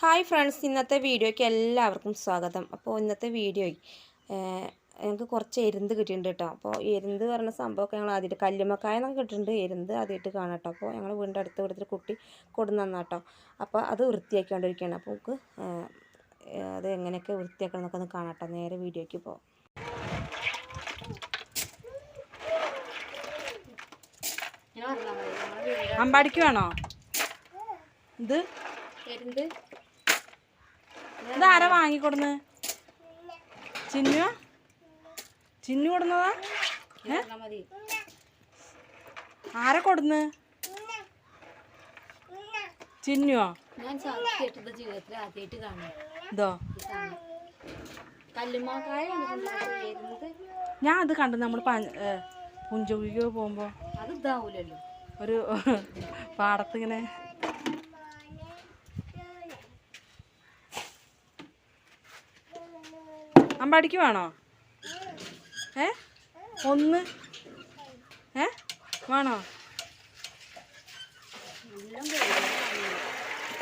Hi friends ഇന്നത്തെ വീഡിയോയ്ക്ക് എല്ലാവർക്കും സ്വാഗതം. അപ്പോൾ ഇന്നത്തെ വീഡിയോ ഞങ്ങൾക്ക് കുറച്ച് എരുന്ത് കിട്ടിയിട്ടുണ്ട് കേട്ടോ. അപ്പോൾ എരുന്ത് പറഞ്ഞ സംഭവമൊക്കെ ഞങ്ങൾ ആദ്യമായിട്ട് കല്ലുമക്കായ എന്നൊക്കെ കിട്ടിയിട്ടുണ്ട്. എരുന്ത് ആദ്യമായിട്ട് കാണാം കേട്ടോ. അപ്പോൾ ഞങ്ങൾ വീണ്ടും അടുത്ത് ഇവിടുത്തെ കുട്ടി കൊടുന്നാണ് തന്നാട്ടോ അപ്പോൾ അത് വൃത്തിയാക്കിക്കൊണ്ടിരിക്കുകയാണ്. അപ്പോൾ നമുക്ക് അത് എങ്ങനെയൊക്കെ വൃത്തിയാക്കണം എന്നൊക്കെ ഒന്ന് കാണാം കേട്ടോ. നേരെ വീഡിയോയ്ക്ക് പോകാം അമ്പാടിക്ക് വേണോ? ഇത്? എരുന്ത്? ഇതാരാ വാങ്ങിക്കൊടുന്ന്? ചിന്നു? ചിന്നു കൊടുന്നതാ? ആരാ കൊടുന്ന്? ചിന്നുവോ? ഇതോ? ഞാൻ അത് കണ്ടു നമ്മൾ പുഞ്ചകുഴിക്ക് പോകുമ്പോ. ഒരു പാടത്തിങ്ങനെ അമ്പാടിക്ക് വേണോ ഏ? ഒന്ന്. ഏ? വേണോ?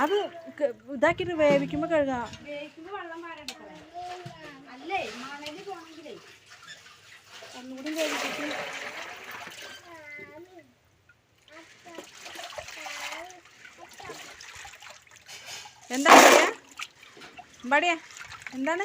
അത് ഇതാക്കിട്ട് വേവിക്കുമ്പോ വേവിക്കുമ്പോൾ കഴുകാം ഒന്നുകൂടി എന്താ പറയാ എന്താണ്?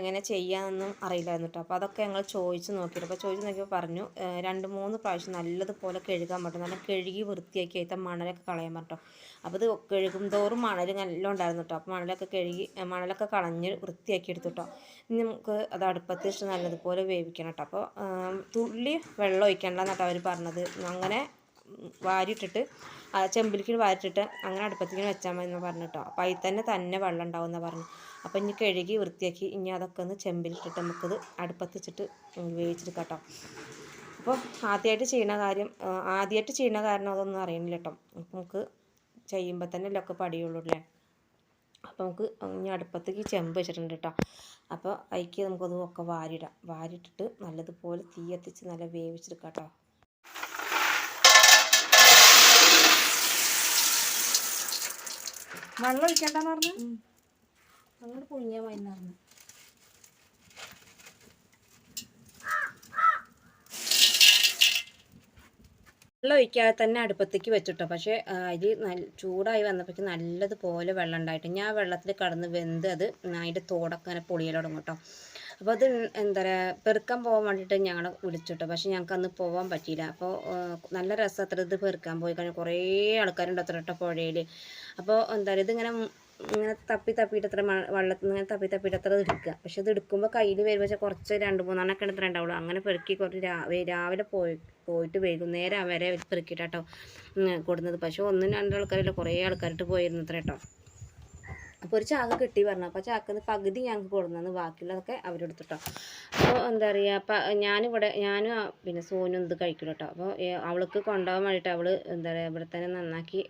എങ്ങനെ ചെയ്യാമെന്നൊന്നും അറിയില്ലായിരുന്നു കേട്ടോ അപ്പോൾ അതൊക്കെ ഞങ്ങൾ ചോദിച്ച് നോക്കിയിട്ട് അപ്പോൾ ചോദിച്ച് നോക്കിയപ്പോൾ പറഞ്ഞു രണ്ട് മൂന്ന് പ്രാവശ്യം നല്ലതുപോലെ കഴുകാൻ പറ്റും നല്ല കഴുകി വൃത്തിയാക്കി അതിന്റെ മണലൊക്കെ കളയാൻ പറ്റും അപ്പോൾ ഇത് കഴുകും തോറും മണൽ നല്ല ഉണ്ടായിരുന്നു കേട്ടോ അപ്പോൾ മണലൊക്കെ കഴുകി മണലൊക്കെ കളഞ്ഞ് വൃത്തിയാക്കി എടുത്തു കേട്ടോ ഇനി നമുക്ക് അത് അടുപ്പത്ത് വെച്ച് നല്ലതുപോലെ വേവിക്കണം കേട്ടോ അപ്പോൾ തുള്ളി വെള്ളം ഒഴിക്കണ്ടെന്നാട്ടോ അവർ പറഞ്ഞത്. അങ്ങനെ വാരിയിട്ടിട്ട് ആ ചെമ്പിലേക്ക് വാരിട്ടിട്ട് അങ്ങനെ അടുപ്പത്തേക്ക് വെച്ചാൽ മതി എന്ന് പറഞ്ഞു കേട്ടോ. അപ്പോൾ അതിൽ തന്നെ തന്നെ വെള്ളം ഉണ്ടാവും എന്ന് പറഞ്ഞു. അപ്പോൾ ഇനി കഴുകി വൃത്തിയാക്കി ഇനി അതൊക്കെ ഒന്ന് ചെമ്പിലിട്ടിട്ട് നമുക്കത് അടുപ്പത്ത് വെച്ചിട്ട് വേവിച്ചെടുക്കാം കേട്ടോ. അപ്പോൾ ആദ്യമായിട്ട് ചെയ്യുന്ന കാര്യം ആദ്യമായിട്ട് ചെയ്യുന്ന കാരണം അതൊന്നും അറിയണില്ല കേട്ടോ. അപ്പോൾ നമുക്ക് ചെയ്യുമ്പോൾ തന്നെ ഒക്കെ പടിയുള്ളൂ അല്ലേ? അപ്പോൾ നമുക്ക് ഇനി അടുപ്പത്തേക്ക് ചെമ്പ് വെച്ചിട്ടുണ്ട് കേട്ടോ. അപ്പോൾ അതിക്ക് നമുക്കത് ഒക്കെ വാരിയിടാം. വാരിയിട്ടിട്ട് നല്ലതുപോലെ തീ എത്തിച്ച് നല്ല വേവിച്ചെടുക്കാം കേട്ടോ. വെള്ളം ഒഴിക്കണ്ടെന്ന് പറഞ്ഞു? അങ്ങോട്ട് പുഴുങ്ങിയാൽ മരുന്നായിരുന്നു വെള്ളം ഒഴിക്കാതെ തന്നെ അടുപ്പത്തേക്ക് വെച്ചിട്ടോ. പക്ഷേ അരി നല്ല ചൂടായി വന്നപ്പോഴേക്ക് നല്ലതുപോലെ വെള്ളം ഉണ്ടായിട്ട്. ഞാൻ വെള്ളത്തിൽ കടന്ന് വെന്ത് അത് അതിന്റെ തോടൊക്കെ അങ്ങനെ പൊളിയൽ തുടങ്ങും കേട്ടോ. അപ്പോൾ അത് എന്താ പറയുക പെറുക്കാൻ പോകാൻ വേണ്ടിയിട്ട് ഞങ്ങളെ വിളിച്ചിട്ടോ. പക്ഷേ ഞങ്ങൾക്ക് അന്ന് പോകാൻ പറ്റിയില്ല അപ്പോൾ നല്ല രസം ഇത് പെറുക്കാൻ പോയി കഴിഞ്ഞാൽ. കുറേ ആൾക്കാരുണ്ട് അത്ര ഇട്ട പുഴയിൽ അപ്പോൾ എന്താ പറയുക ഇതിങ്ങനെ ഇങ്ങനെ തപ്പി തപ്പിയിട്ട് അത്ര വെള്ളത്തിൽ നിന്ന് ഇങ്ങനെ തപ്പി തപ്പിയിട്ട് അത്ര എടുക്കുക. പക്ഷേ ഇത് എടുക്കുമ്പോൾ കയ്യിൽ വരുമ്പോൾ കുറച്ച് രണ്ട് മൂന്നെണ്ണൊക്കെ എടുത്തിട്ട് ഉണ്ടാവുള്ളൂ അങ്ങനെ പെറുക്കി കുറച്ച് രാവിലെ രാവിലെ പോയി പോയിട്ട് വൈകുന്നേരം വരെ പെറുക്കിയിട്ടാട്ടോ കൊടുന്നത്. പക്ഷേ ഒന്നും രണ്ടും ആൾക്കാരല്ല കുറേ ആൾക്കാരിട്ട് പോയിരുന്നു അത്ര കേട്ടോ അപ്പോൾ ഒരു ചാക്ക് കിട്ടി പറഞ്ഞു. അപ്പോൾ ചാക്കിന്ന് പകുതി ഞങ്ങൾക്ക് കൊടുന്നു ബാക്കിയുള്ളതൊക്കെ അവരെടുത്തിട്ടോ അപ്പോൾ എന്താ പറയുക അപ്പം ഞാനിവിടെ ഞാനും പിന്നെ സോനും ഇത് കഴിക്കില്ല കേട്ടോ അപ്പോൾ അവൾക്ക് കൊണ്ടുപോകാൻ വേണ്ടിയിട്ട് അവൾ എന്താ പറയുക ഇവിടെ തന്നെ നന്നാക്കി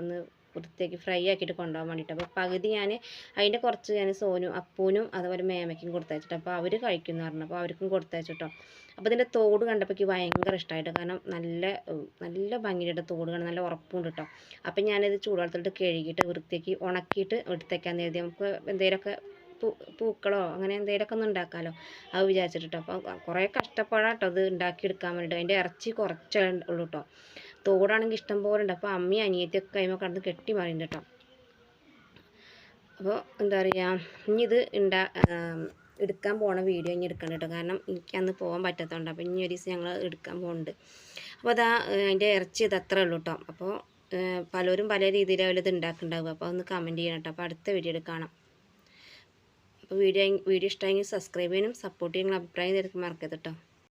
ഒന്ന് വൃത്തിയാക്കി ഫ്രൈ ആക്കിയിട്ട് കൊണ്ടുപോകാൻ വേണ്ടിയിട്ട്. അപ്പോൾ പകുതി ഞാൻ അതിന്റെ കുറച്ച് ഞാൻ സോനും അപ്പൂനും അതുപോലെ മേമയ്ക്കും കൊടുത്തയച്ചിട്ട് അപ്പോൾ അവർ കഴിക്കുന്നു പറഞ്ഞു. അപ്പോൾ അവർക്കും കൊടുത്തയച്ചിട്ടോ അപ്പോൾ ഇതിന്റെ തോട് കണ്ടപ്പോൾ എനിക്ക് ഭയങ്കര ഇഷ്ടമായിട്ട് കാരണം നല്ല നല്ല ഭംഗിയുടെ തോട് കാണാൻ നല്ല ഉറപ്പുണ്ട് കേട്ടോ അപ്പോൾ ഞാനിത് ചൂടുവെള്ളത്തിലിട്ട് കഴുകിയിട്ട് വൃത്തിയാക്കി ഉണക്കിയിട്ട് എടുത്തേക്കാൻ കരുതി. നമുക്ക് എന്തെങ്കിലുമൊക്കെ പൂ പൂക്കളോ അങ്ങനെ എന്തെങ്കിലുമൊക്കെ ഒന്ന് ഉണ്ടാക്കാമല്ലോ അത് വിചാരിച്ചിട്ടോ അപ്പോൾ കുറേ കഷ്ടപ്പാടാട്ടോ ഇത് ഉണ്ടാക്കിയെടുക്കാൻ വേണ്ടിയിട്ട്. അതിന്റെ ഇറച്ചി കുറച്ചേ ഉള്ളൂ കേട്ടോ തോടാണെങ്കിൽ ഇഷ്ടം പോലെ ഉണ്ട് അപ്പോൾ അമ്മയും അനിയത്തിയൊക്കെ കഴിയുമ്പോൾ കടന്ന് കെട്ടി മാറിയിട്ടുണ്ട് കേട്ടോ. അപ്പോൾ എന്താ പറയുക ഇനി ഇത് ഉണ്ടാ എടുക്കാൻ പോണ വീഡിയോ ഇനി എടുക്കണം കേട്ടോ. കാരണം എനിക്ക് അന്ന് പോകാൻ പറ്റാത്തതുകൊണ്ട് അപ്പോൾ ഇനി ഒരു ദിവസം ഞങ്ങൾ എടുക്കാൻ പോകുന്നുണ്ട് അപ്പോൾ അതാ അതിന്റെ ഇറച്ചി ഇത് അത്രേ ഉള്ളൂ കേട്ടോ. അപ്പോൾ പലരും പല രീതിയിലാണ് ഇത് ഉണ്ടാക്കുന്നുണ്ടാവുക അപ്പോൾ ഒന്ന് കമന്റ് ചെയ്യണം കേട്ടോ. അപ്പോൾ അടുത്ത വീഡിയോ കാണാം. അപ്പോൾ വീഡിയോ വീഡിയോ ഇഷ്ടായെങ്കിൽ സബ്സ്ക്രൈബ് ചെയ്യാനും സപ്പോർട്ട് ചെയ്യാനും അഭിപ്രായം തിരക്ക് മറക്കരുത് കേട്ടോ.